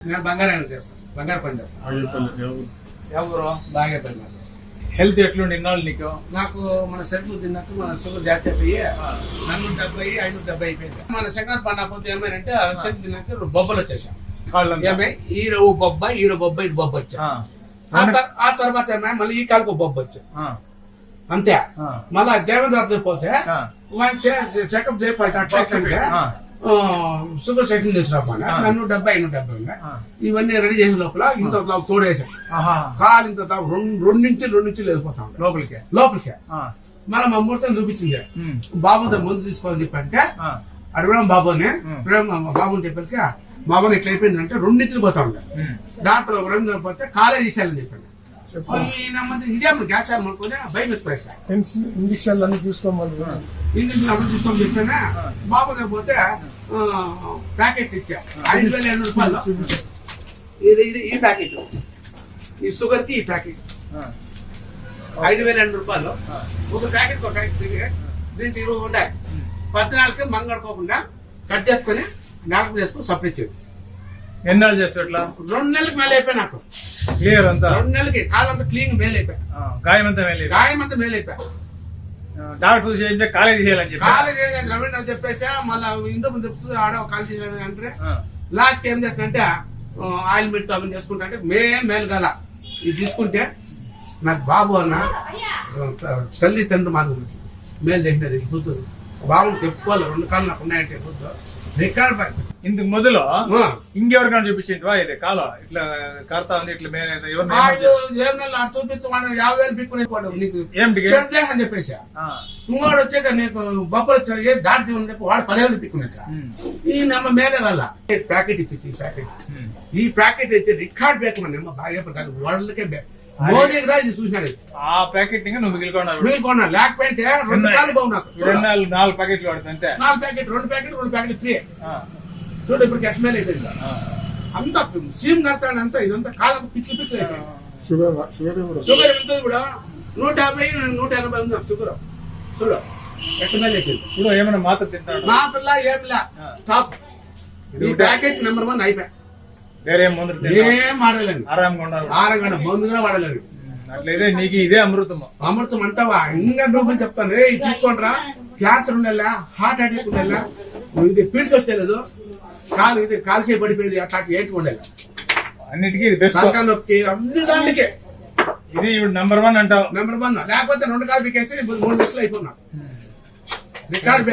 నేను బంగారం చేస్తాను బంగారు పని చేస్తాను ఎవరు బాగా పని నాకు. హెల్త్ ఎట్లుండి ఇన్నాళ్ళు నీకు నాకు మన సరుకులు తిన్నాక మన షుగర్ జాస్తి అయిపోయి నన్ను డెబ్బై ఐదు డెబ్బై అయిపోయింది మన సంక్రాంతి పండుగ పోతే ఏమైందంటే ఆ సరుకు తిన్నాక బొబ్బలు వచ్చేసాం. ఏమై ఈడ ఓ బొబ్బ ఈడ బొబ్బ ఇటు బొబ్బ వచ్చా ఆ. ఆ తర్- ఆ తర్వాత ఏమై మళ్ళీ ఈ కాలుకు బొబ్బ వచ్చా ఆ. అంతే. మళ్ళా దేవేంద్ర పోతే. చెకప్ చేయకపోతే అట్లా షుగర్ సెటిల్ చేసినప్పుడు. నన్ను డెబ్బై ఐదు డెబ్బై. ఇవన్నీ రెడీ చేసిన లోపల ఇంత లోపల తోడేసాం ఆహా. కాలు ఇంత తా- రెండు రెండు నుంచి రెండు నుంచి వెళ్ళిపోతా లోపలికి లోపలికి. మన మా ముహూర్తం చూపించింది. బాబుతో ముందు తీసుకోవాలని చెప్పంటే. అడగడం బాబుని బాబుని చెప్పాక బాబుని ఇట్లా అయిపోయిందంటే రెండు నుంచి పోతా ఉండే. డాక్టర్ ఒక రెండు పోతే కాలేజ్ తీసేయాలని చెప్పండి ఇంజక్షన్లు అన్ని తీసుకోమని ఇంగ్లీష్ అప్పుడు తీసుకొని చెప్పానా బాబు దగ్గర పోతే ఆ, ప్యాకెట్ ఇచ్చా ఐదు వేల ఎనిమిది రూపాయలు ఇది ఇది ఈ ప్యాకెట్ ఈ షుగర్కి ఈ ప్యాకెట్ ఆ. ఐదు వేల ఎనిమిది రూపాయలు ఒక ప్యాకెట్ ఒక దీంట్లో ఇరవై ఉండాలి పద్నాలుగు మంగడుకోకుండా కట్ చేసుకొని నాలుగు చేసుకొని సపరేట్ చేయండి ఎన్నాళ్ళు ఇట్లా రెండు నెలలకు మేలు అయిపోయి నాకు క్లియర్ అంతా? రెండు నెలలకి. కాలంతా క్లీన్ మేలు అయిపోయి. ఆ. గాయం అంతా వెళ్ళి గాయం అంతా మేలు అయిపోయి డాక్టర్ చేయంటే కాలేజీ చేయాలని చెప్పి? కాలేజ్ రవీంద్ర చెప్పేసి మళ్ళీ ఇంట్లో చెప్తుంది ఆడ కాలేజ్ అంటే ఆ. లాస్ట్ ఏం చేస్తానంటే ఆయిల్ మెట్ అవన్నీ చేసుకుంటా అంటే మే మేలు గల ఇది తీసుకుంటే నాకు బాబు అన్న తల్లి తండ్రి మాకు మేలు చేసినది కూతురు బాబుని చెప్పుకోవాలి రెండు కాళ్ళు నాకు ఉన్నాయంటే కూతురు రికార్డ్ పై. ఇందుకు మొదలు. ఇంకెవరికైనా చూపించింటివా ఇది కాలం. ఇట్లా కార్తా ఉంది ఇట్లా ఏం నెల అటు చూపిస్తే వాడు యాభై వేలు లేక అని చెప్పేసి. ఆ. ఇంకోడు వచ్చాక నీకు బొబ్బలు వచ్చాక తీయమని చెప్పి వాడు పదివేలు పిక్కునేసా. ఈ నమ్మ మేలే వల్ల ప్యాకెట్ ఇప్పించి ప్యాకెట్. ఈ ప్యాకెట్ అయితే రికార్డ్ బేక్ మన ప్రకారం వరల్డ్కే బేక్ మోదీ కూడా ఇది చూసినాడు. ఆ ప్యాకెట్ ఇంకా నువ్వు మిగిలికొన్నావు మీరు కొన్నా లేకపోతే రెండు కాలు బాగు నాకు. రెండు నాలుగు నాలుగు ప్యాకెట్లు పడుతుంది అంతే. నాలుగు ప్యాకెట్ రెండు ప్యాకెట్ రెండు ప్యాకెట్ ఫ్రీ. చూడు ఇప్పుడు ఎట్ మేలు అయిపోయింది. అంత సీమ్ కడతాడు అంతా ఇదంతా కాలం పిచ్చి పిచ్చి అయిపోయింది. షుగర్ ఎంత ఇప్పుడు నూట యాభై నూట ఎనభై ఉంది షుగర్. చూడు ఎట్ మేలు అయిపోయింది. ఇప్పుడు ఏమైనా మాత్ర తింటాడు? మాతల్లా ఏంలా స్టాప్ ఈ ప్యాకెట్ నెంబర్ వన్ అయిపోయా. వేరే మందులు ఏం వాడలేండి ఆరాంగా ఉండాలి ఆరగంట మందు కూడా వాడలేండి అట్లయితే నీకు ఇదే అమృతము. అమృతం అంటావా? ఇంకా నువ్వు చెప్తాను. ఏ తీసుకోండి రా. క్యాన్సర్ ఉండేలా హార్ట్ అటాక్ ఉండేలా ఇది పిడిసి వచ్చేలేదు. కాలు ఇది కాలు చేయి పడిపోయేది అట్లాంటి ఏంటి ఉండేది అన్నిటికీ ఇది బెస్ట్ సంకా నొప్పి అన్ని దానికే. ఇది ఇప్పుడు నంబర్ వన్ అంటావు. నెంబర్ వన్ లేకపోతే రెండు కాలు పీకేసి మూడు లక్షలు అయిపోయినా. రికార్డ్